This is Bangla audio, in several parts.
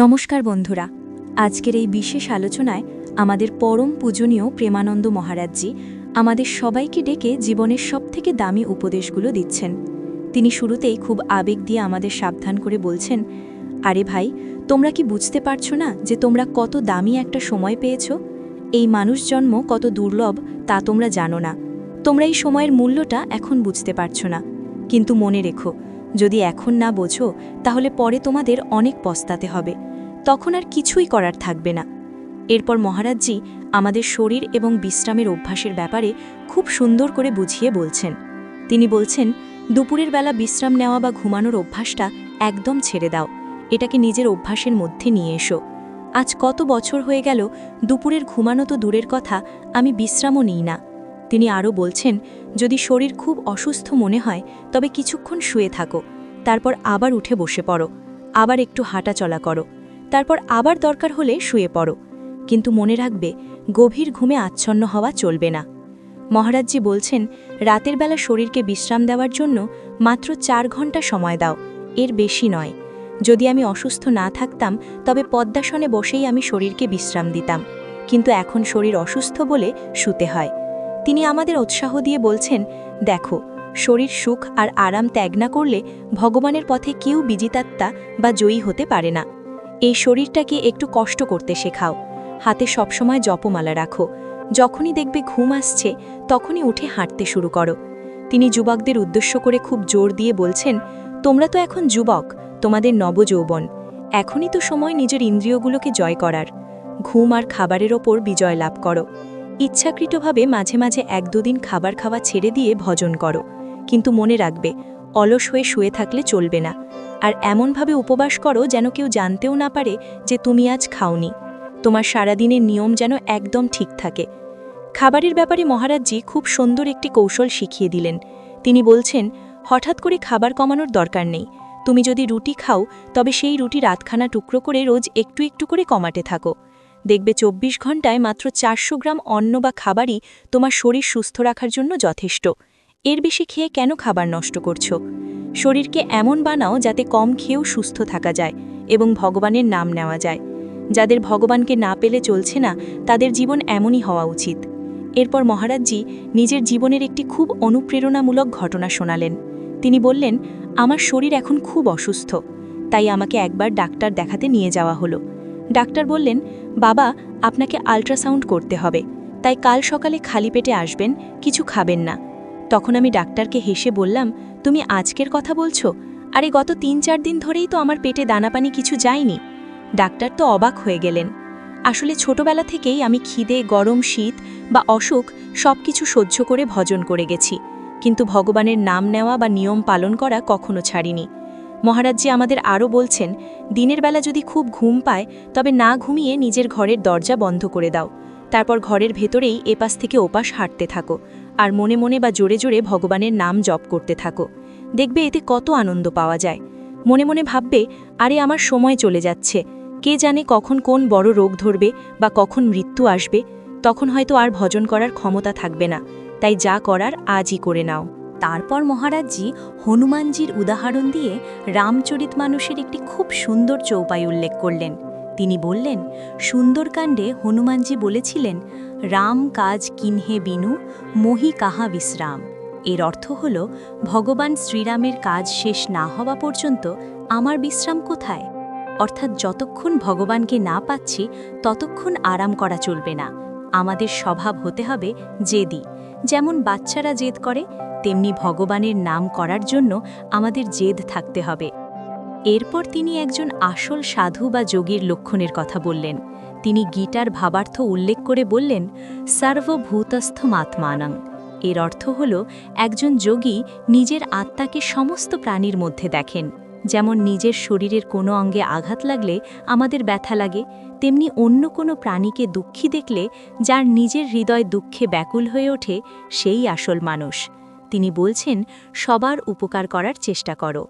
নমস্কার বন্ধুরা। আজকের এই বিশেষ আলোচনায় আমাদের পরম পূজনীয় প্রেমানন্দ মহারাজজি আমাদের সবাইকে ডেকে জীবনের সবথেকে দামি উপদেশগুলো দিচ্ছেন। তিনি শুরুতেই খুব আবেগ দিয়ে আমাদের সাবধান করে বলছেন, আরে ভাই, তোমরা কি বুঝতে পারছ না যে তোমরা কত দামি একটা সময় পেয়েছ? এই মানুষ জন্ম কত দুর্লভ তা তোমরা জানো না। তোমরা এই সময়ের মূল্যটা এখন বুঝতে পারছ না। কিন্তু মনে রেখো যদি এখন না বোঝো, তাহলে পরে তোমাদের অনেক পস্তাতে হবে। তখন আর কিছুই করার থাকবে না। এরপর মহারাজজি আমাদের শরীর এবং বিশ্রামের অভ্যাসের ব্যাপারে খুব সুন্দর করে বুঝিয়ে বলছেন। তিনি বলছেন, দুপুরের বেলা বিশ্রাম নেওয়া বা ঘুমানোর অভ্যাসটা একদম ছেড়ে দাও। এটাকে নিজের অভ্যাসের মধ্যে নিয়ে এসো। আজ কত বছর হয়ে গেল, দুপুরের ঘুমানো তো দূরের কথা, আমি বিশ্রামও নিই না। তিনি আরও বলছেন যদি শরীর খুব অসুস্থ মনে হয়, তবে কিছুক্ষণ শুয়ে থাকো। তারপর আবার উঠে বসে পড়ো। আবার একটু হাঁটা চলা করো। তারপর আবার দরকার হলে শুয়ে পড়ো। কিন্তু মনে রাখবে, গভীর ঘুমে আচ্ছন্ন হওয়া চলবে না। মহারাজজি বলছেন, রাতের বেলা শরীরকে বিশ্রাম দেওয়ার জন্য মাত্র চার ঘণ্টা সময় দাও। এর বেশি নয়। যদি আমি অসুস্থ না থাকতাম, তবে পদ্মাসনে বসেই আমি শরীরকে বিশ্রাম দিতাম। কিন্তু এখন শরীর অসুস্থ বলে শুতে হয়। তিনি আমাদের উৎসাহ দিয়ে বলছেন, দেখো, শরীর সুখ আর আরাম ত্যাগ না করলে ভগবানের পথে কেউ বিজিতাত্মা বা জয়ী হতে পারে না। এই শরীরটাকে একটু কষ্ট করতে শেখাও। হাতে সবসময় জপমালা রাখো। যখনই দেখবে ঘুম আসছে, তখনই উঠে হাঁটতে শুরু করো। তিনি যুবকদের উদ্দেশ্য করে খুব জোর দিয়ে বলছেন, তোমরা তো এখন যুবক, তোমাদের নবযৌবন। এখনই তো সময় নিজের ইন্দ্রিয়গুলোকে জয় করার। ঘুম আর খাবারের ওপর বিজয় লাভ করো। ইচ্ছাকৃতভাবে মাঝে মাঝে এক দুদিন খাবার খাওয়া ছেড়ে দিয়ে ভজন করো। কিন্তু মনে রাখবে, অলস হয়ে শুয়ে থাকলে চলবে না। আর এমনভাবে উপবাস করো যেন কেউ জানতেও না পারে যে তুমি আজ খাওনি। তোমার সারাদিনের নিয়ম যেন একদম ঠিক থাকে। খাবারের ব্যাপারে মহারাজজি খুব সুন্দর একটি কৌশল শিখিয়ে দিলেন। তিনি বলছেন, হঠাৎ করে খাবার কমানোর দরকার নেই। তুমি যদি রুটি খাও, তবে সেই রুটি রাতখানা টুকরো করে রোজ একটু একটু করে কমাতে থাকো। দেখবে চব্বিশ ঘন্টায় মাত্র চারশো গ্রাম অন্ন বা খাবারই তোমার শরীর সুস্থ রাখার জন্য যথেষ্ট। এর বেশি খেয়ে কেন খাবার নষ্ট করছ? শরীরকে এমন বানাও যাতে কম খেয়েও সুস্থ থাকা যায় এবং ভগবানের নাম নেওয়া যায়। যাদের ভগবানকে না পেলে চলছে না, তাদের জীবন এমনই হওয়া উচিত। এরপর মহারাজজি নিজের জীবনের একটি খুব অনুপ্রেরণামূলক ঘটনা শোনালেন। তিনি বললেন, আমার শরীর এখন খুব অসুস্থ, তাই আমাকে একবার ডাক্তার দেখাতে নিয়ে যাওয়া হলো। ডাক্তার বললেন, বাবা, আপনাকে আল্ট্রাসাউন্ড করতে হবে, তাই কাল সকালে খালি পেটে আসবেন, কিছু খাবেন না। তখন আমি ডাক্তারকে হেসে বললাম, তুমি আজকের কথা বলছো? আরে গত তিন চার দিন ধরেই তো আমার পেটে দানাপানি কিছু যায়নি। ডাক্তার তো অবাক হয়ে গেলেন। আসলে ছোটবেলা থেকেই আমি খিদে, গরম, শীত বা অসুখ সব কিছু সহ্য করে ভজন করে গেছি, কিন্তু ভগবানের নাম নেওয়া বা নিয়ম পালন করা কখনো ছাড়িনি। মহারাজজি আমাদের আরও বলছেন, দিনের বেলা যদি খুব ঘুম পায়, তবে না ঘুমিয়ে নিজের ঘরের দরজা বন্ধ করে দাও। তারপর ঘরের ভেতরেই এপাশ থেকে ওপাশ হাঁটতে থাকো, আর মনে মনে বা জোরে জোরে ভগবানের নাম জপ করতে থাকো। দেখবে এতে কত আনন্দ পাওয়া যায়। মনে মনে ভাববে, আরে আমার সময় চলে যাচ্ছে। কে জানে কখন কোন বড় রোগ ধরবে বা কখন মৃত্যু আসবে, তখন হয়তো আর ভজন করার ক্ষমতা থাকবে না। তাই যা করার আজই করে নাও। তারপর মহারাজজি হনুমানজির উদাহরণ দিয়ে রামচরিত মানুষের একটি খুব সুন্দর চৌপাই উল্লেখ করলেন। তিনি বললেন, সুন্দরকাণ্ডে হনুমানজি বলেছিলেন, রাম কাজ কিনহে বিনু, মহি কাহা বিশ্রাম। এর অর্থ হল, ভগবান শ্রীরামের কাজ শেষ না হওয়া পর্যন্ত আমার বিশ্রাম কোথায়? অর্থাৎ যতক্ষণ ভগবানকে না পাচ্ছি, ততক্ষণ আরাম করা চলবে না। আমাদের স্বভাব হতে হবে জেদি। যেমন বাচ্চারা জেদ করে, তেমনি ভগবানের নাম করার জন্য আমাদের জেদ থাকতে হবে। এরপর তিনি একজন আসল সাধু বা যোগীর লক্ষণের কথা বললেন। তিনি গীটার ভাবার্থ উল্লেখ করে বললেন সর্বভূতস্থ মাত্মানং এর অর্থ হল, একজন যোগী নিজের আত্মাকে সমস্ত প্রাণীর মধ্যে দেখেন। যেমন নিজের শরীরের কোনো অঙ্গে আঘাত লাগলে আমাদের ব্যথা লাগে, তেমনি অন্য কোনো প্রাণীকে দুঃখী দেখলে, যার নিজের হৃদয় দুঃখে ব্যাকুল হয়ে ওঠে, সেই আসল মানুষ। তিনি বলছেন, সবার উপকার করার চেষ্টা করো।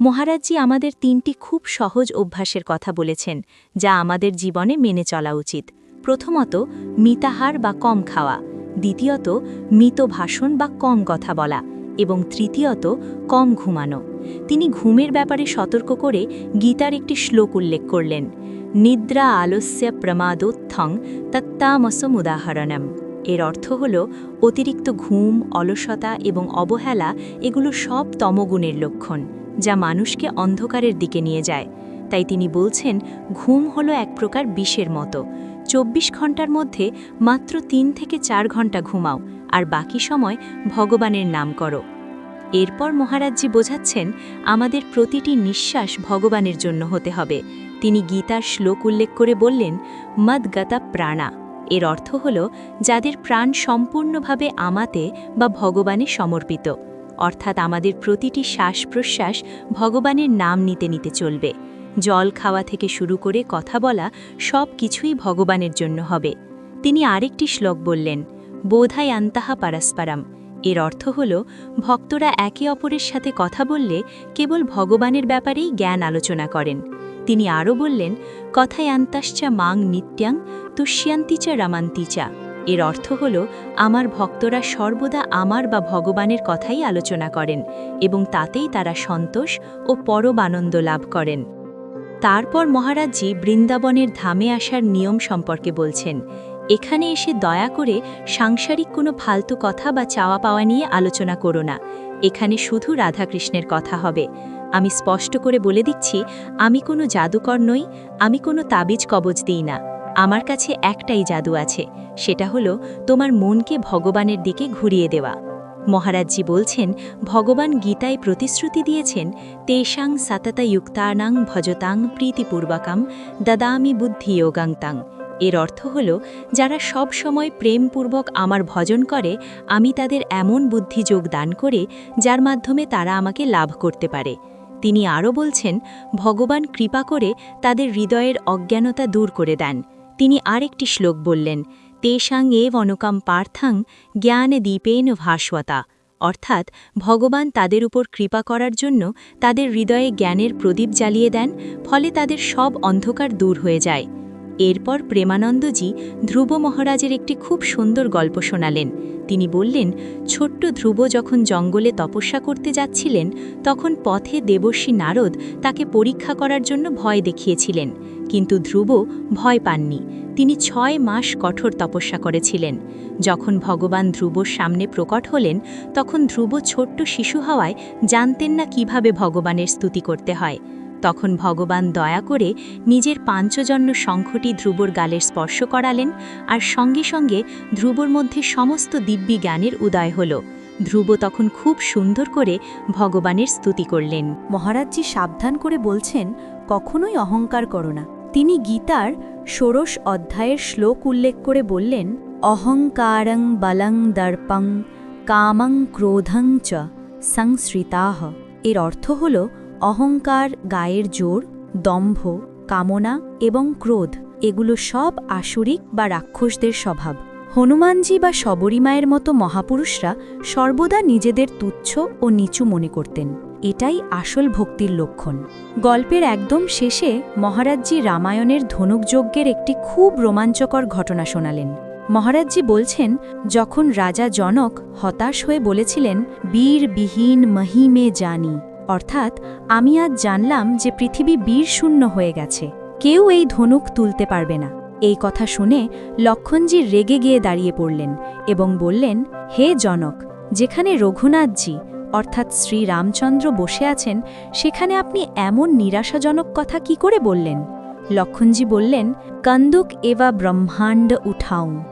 মহারাজজি আমাদের তিনটি খুব সহজ অভ্যাসের কথা বলেছেন, যা আমাদের জীবনে মেনে চলা উচিত। প্রথমত, মিতাহার বা কম খাওয়া। দ্বিতীয়ত মিত ভাষণ বা কম কথা বলা। এবং তৃতীয়ত, কম ঘুমানো। তিনি ঘুমের ব্যাপারে সতর্ক করে গীতার একটি শ্লোক উল্লেখ করলেন, নিদ্রা আলস্য প্রমাদোত্থং তত্তামসম উদাহরণম এর অর্থ হল, অতিরিক্ত ঘুম, অলসতা এবং অবহেলা এগুলো সব তমগুণের লক্ষণ, যা মানুষকে অন্ধকারের দিকে নিয়ে যায়। তাই তিনি বলছেন, ঘুম হলো এক প্রকার বিষের মতো। চব্বিশ ঘণ্টার মধ্যে মাত্র তিন থেকে চার ঘণ্টা ঘুমাও। আর বাকি সময় ভগবানের নাম করো। এরপর মহারাজজি বোঝাচ্ছেন, আমাদের প্রতিটি নিঃশ্বাস ভগবানের জন্য হতে হবে। তিনি গীতার শ্লোক উল্লেখ করে বললেন মদগতা প্রাণা এর অর্থ হল, যাদের প্রাণ সম্পূর্ণভাবে আমাতে বা ভগবানে সমর্পিত। অর্থাৎ আমাদের প্রতিটি শ্বাস প্রশ্বাস ভগবানের নাম নিতে নিতে চলবে। জল খাওয়া থেকে শুরু করে কথা বলা সব কিছুই ভগবানের জন্য হবে। তিনি আরেকটি শ্লোক বললেন বোধায় আন্তাহা পারস্পারাম। এর অর্থ হল, ভক্তরা একে অপরের সাথে কথা বললে কেবল ভগবানের ব্যাপারেই জ্ঞান আলোচনা করেন। তিনি আরও বললেন, কথায় আন্তাশ্চা মাং নিত্যাং তুষ্যান্তিচা রামান্তিচা এর অর্থ হল, আমার ভক্তরা সর্বদা আমার বা ভগবানের কথাই আলোচনা করেন এবং তাতেই তারা সন্তোষ ও পরব আনন্দ লাভ করেন। তারপর মহারাজজি বৃন্দাবনের ধামে আসার নিয়ম সম্পর্কে বলছেন। এখানে এসে দয়া করে সাংসারিক কোনো ফালতু কথা বা চাওয়া পাওয়া নিয়ে আলোচনা করো না। এখানে শুধু রাধাকৃষ্ণের কথা হবে। আমি স্পষ্ট করে বলে দিচ্ছি, আমি কোনো জাদুকর নই, আমি কোনো তাবিজ কবজ দিই না। আমার কাছে একটাই জাদু আছে, সেটা হলো তোমার মনকে ভগবানের দিকে ঘুরিয়ে দেওয়া। মহারাজজি বলছেন, ভগবান গীতায় প্রতিশ্রুতি দিয়েছেন, তেষাং সাততায়ুক্তানাং ভজতাং প্রীতিপূর্বকাম দদামি বুদ্ধিয়োগাংতাং এর অর্থ হল, যারা সব সময় প্রেমপূর্বক আমার ভজন করে, আমি তাদের এমন বুদ্ধি যোগ দান করে, যার মাধ্যমে তারা আমাকে লাভ করতে পারে। তিনি আরও বলছেন, ভগবান কৃপা করে তাদের হৃদয়ের অজ্ঞানতা দূর করে দেন। তিনি আরেকটি শ্লোক বললেন, তেষাং এ অনুকাম পার্থাং জ্ঞান দীপেন ভাস্বতা। অর্থাৎ, ভগবান তাদের উপর কৃপা করার জন্য তাদের হৃদয়ে জ্ঞানের প্রদীপ জ্বালিয়ে দেন, ফলে তাদের সব অন্ধকার দূর হয়ে যায়। এরপর প্রেমানন্দজি ধ্রুব মহারাজের একটি খুব সুন্দর গল্প শোনালেন। তিনি বললেন, ছোট্ট ধ্রুব যখন জঙ্গলে তপস্যা করতে যাচ্ছিলেন, তখন পথে দেবর্ষী নারদ তাকে পরীক্ষা করার জন্য ভয় দেখিয়েছিলেন। কিন্তু ধ্রুব ভয় পাননি। তিনি ছয় মাস কঠোর তপস্যা করেছিলেন। যখন ভগবান ধ্রুবর সামনে প্রকট হলেন, তখন ধ্রুব ছোট্ট শিশু হওয়ায় জানতেন না কীভাবে ভগবানের স্তুতি করতে হয়। তখন ভগবান দয়া করে নিজের পাঞ্চজন্য শঙ্খটি ধ্রুবর গালের স্পর্শ করালেন আর সঙ্গে সঙ্গে ধ্রুবর মধ্যে সমস্ত দিব্যি জ্ঞানের উদয় হল। ধ্রুব তখন খুব সুন্দর করে ভগবানের স্তুতি করলেন। মহারাজজি সাবধান করে বলছেন, কখনোই অহংকার করো না। তিনি গীতার ষোড়শ অধ্যায়ের শ্লোক উল্লেখ করে বললেন, অহংকারং বলং দর্পং, কামং ক্রোধং চ সংশ্রিতাহ এর অর্থ হল অহংকার, গায়ের জোর, দম্ভ, কামনা এবং ক্রোধ, এগুলো সব আসরিক বা রাক্ষসদের স্বভাব। হনুমানজি বা শবরীমায়ের মতো মহাপুরুষরা সর্বদা নিজেদের তুচ্ছ ও নিচু মনে করতেন। এটাই আসল ভক্তির লক্ষণ। গল্পের একদম শেষে মহারাজজি রামায়ণের ধনুকযজ্ঞের একটি খুব রোমাঞ্চকর ঘটনা শোনালেন। মহারাজজি বলছেন, যখন রাজা জনক হতাশ হয়ে বলেছিলেন, বীর বিহীন মহিমে জানি অর্থাৎ, আমি আজ জানলাম যে পৃথিবী বীর শূন্য হয়ে গেছে। কেউ এই ধনুক তুলতে পারবে না। এই কথা শুনে লক্ষণজি রেগে গিয়ে দাঁড়িয়ে পড়লেন এবং বললেন, হে জনক, যেখানে রঘুনাথজি অর্থাৎ শ্রী রামচন্দ্র বসে আছেন, সেখানে আপনি এমন নিরাশাজনক কথা কি করে বললেন? লক্ষণজি বললেন, কন্দুক এবা ব্রহ্মাণ্ড উঠাও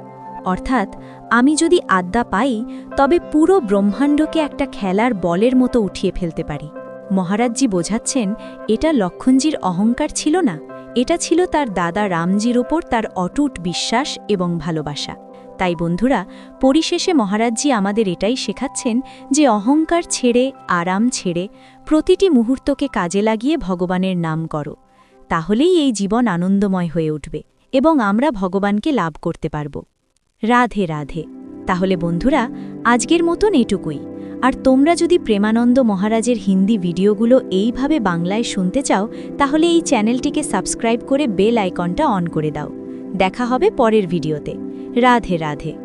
অর্থাৎ, আমি যদি আদ্যা পাই, তবে পুরো ব্রহ্মাণ্ডকে একটা খেলার বলের মতো উঠিয়ে ফেলতে পারি। মহারাজজি বোঝাচ্ছেন, এটা লক্ষণজির অহংকার ছিল না। এটা ছিল তার দাদা রামজির ওপর তার অটুট বিশ্বাস এবং ভালোবাসা। তাই বন্ধুরা, পরিশেষে মহারাজজি আমাদের এটাই শেখাচ্ছেন যে অহংকার ছেড়ে, আরাম ছেড়ে প্রতিটি মুহূর্তকে কাজে লাগিয়ে ভগবানের নাম করো। তাহলেই এই জীবন আনন্দময় হয়ে উঠবে এবং আমরা ভগবানকে লাভ করতে পারব। রাধে রাধে। তাহলে বন্ধুরা, আজকের মতন এটুকুই। আর তোমরা যদি প্রেমানন্দ মহারাজের হিন্দি ভিডিওগুলো এইভাবে বাংলায় শুনতে চাও, তাহলে এই চ্যানেলটিকে সাবস্ক্রাইব করে বেল আইকনটা অন করে দাও। দেখা হবে পরের ভিডিওতে। রাধে রাধে।